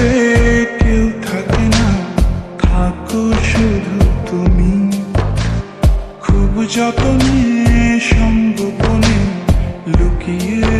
পাশে কেউ থাকে না তুমি খুব লুকিয়ে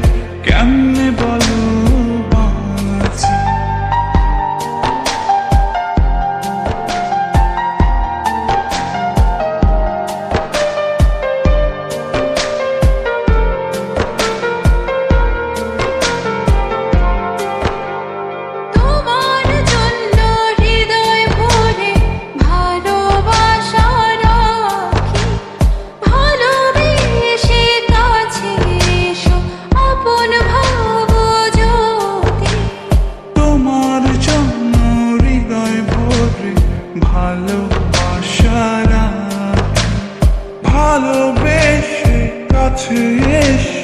ভালোবেসে কাছে এসে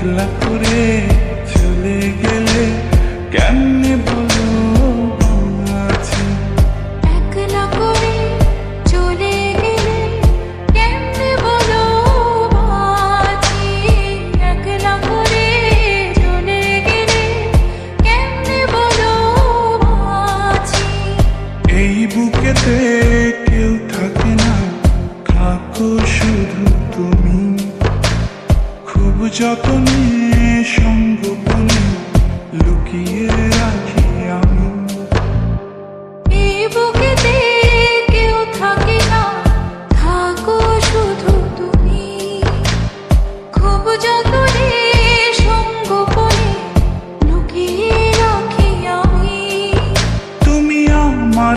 একলা করে চলে গেলে কেন কেউ থাকে না থাকো শুধু তুমি। খুব যতনে সঙ্গোপনে লুকিয়ে রাখি আমি। তুমি আমার